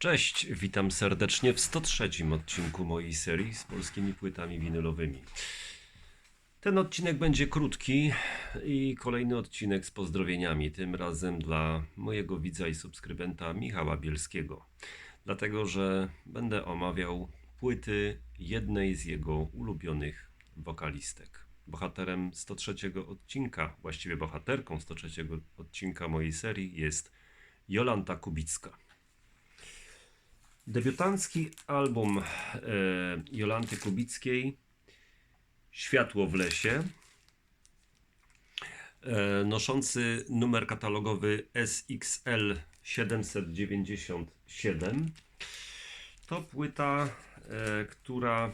Cześć, witam serdecznie w 103 odcinku mojej serii z polskimi płytami winylowymi. Ten odcinek będzie krótki i kolejny odcinek z pozdrowieniami, tym razem dla mojego widza i subskrybenta Michała Bielskiego. Dlatego, że będę omawiał płyty jednej z jego ulubionych wokalistek. Bohaterem 103 odcinka, właściwie bohaterką 103 odcinka mojej serii jest Jolanta Kubicka. Debiutancki album e, Jolanty Kubickiej Światło w lesie, e, noszący numer katalogowy SXL 797. To płyta, e, która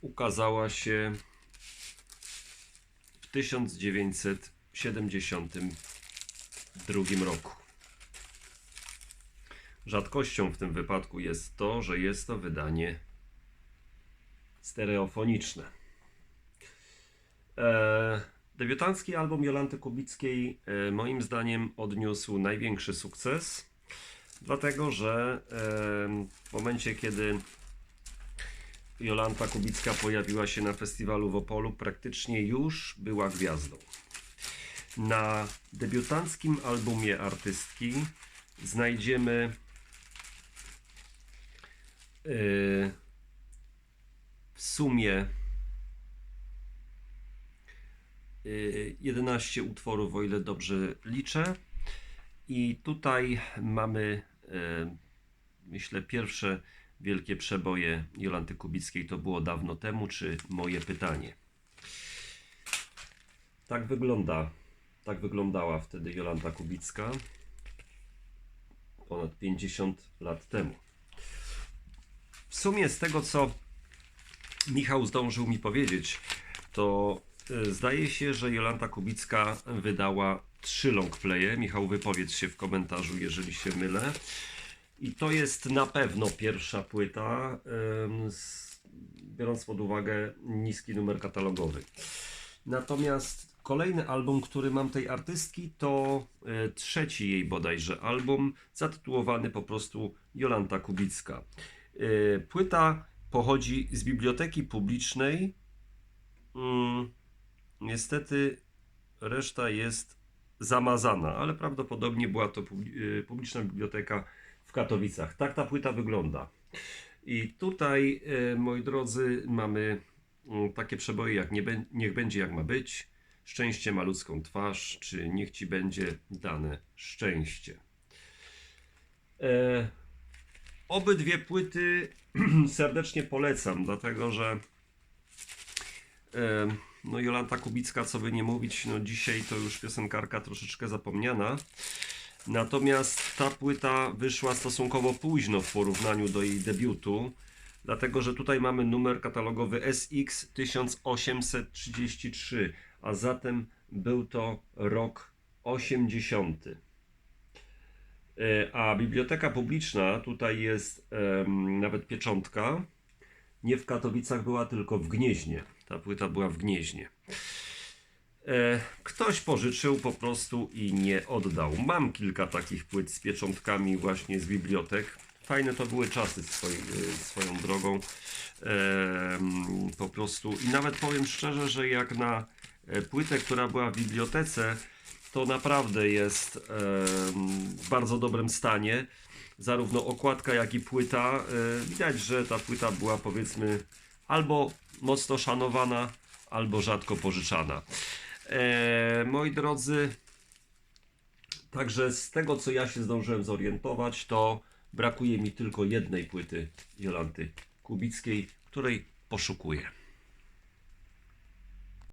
ukazała się w 1972 roku. Rzadkością w tym wypadku jest to, że jest to wydanie stereofoniczne. E, debiutancki album Jolanty Kubickiej e, moim zdaniem odniósł największy sukces, dlatego że e, w momencie, kiedy Jolanta Kubicka pojawiła się na festiwalu w Opolu, praktycznie już była gwiazdą. Na debiutanckim albumie artystki znajdziemy Yy, w sumie yy, 11 utworów, o ile dobrze liczę. I tutaj mamy, yy, myślę, pierwsze wielkie przeboje Jolanty Kubickiej. To było dawno temu, czy moje pytanie. Tak wygląda, tak wyglądała wtedy Jolanta Kubicka ponad 50 lat temu. Sumie z tego, co Michał zdążył mi powiedzieć, to y, zdaje się, że Jolanta Kubicka wydała trzy longplaye. Michał, wypowiedz się w komentarzu, jeżeli się mylę. I to jest na pewno pierwsza płyta, biorąc pod uwagę niski numer katalogowy. Natomiast kolejny album, który mam tej artystki, to y, trzeci jej bodajże album, zatytułowany po prostu Jolanta Kubicka. Y, Płyta pochodzi z biblioteki publicznej. Mm, Niestety reszta jest zamazana, ale prawdopodobnie była to y, publiczna biblioteka w Katowicach. Tak ta płyta wygląda. I tutaj, y, moi drodzy, mamy mm, takie przeboje jak Niech będzie jak ma być, Szczęście ma ludzką twarz, czy Niech ci będzie dane szczęście. E, Obydwie płyty serdecznie polecam, dlatego że no Jolanta Kubicka, co by nie mówić, no dzisiaj to już piosenkarka troszeczkę zapomniana. Natomiast ta płyta wyszła stosunkowo późno w porównaniu do jej debiutu, dlatego że tutaj mamy numer katalogowy SX 1833, a zatem był to rok 80. E, A biblioteka publiczna, tutaj jest em, nawet pieczątka. Nie w Katowicach była, tylko w Gnieźnie. Ta płyta była w Gnieźnie. E, Ktoś pożyczył po prostu i nie oddał. Mam kilka takich płyt z pieczątkami właśnie z bibliotek. Fajne to były czasy swoj, e, swoją drogą. Em, Po prostu i nawet powiem szczerze, że jak na e, płytę, która była w bibliotece, to naprawdę jest w bardzo dobrym stanie. Zarówno okładka, jak i płyta. E, Widać, że ta płyta była powiedzmy albo mocno szanowana, albo rzadko pożyczana. E, moi drodzy, także z tego co ja się zdążyłem zorientować, to brakuje mi tylko jednej płyty Jolanty Kubickiej, której poszukuję.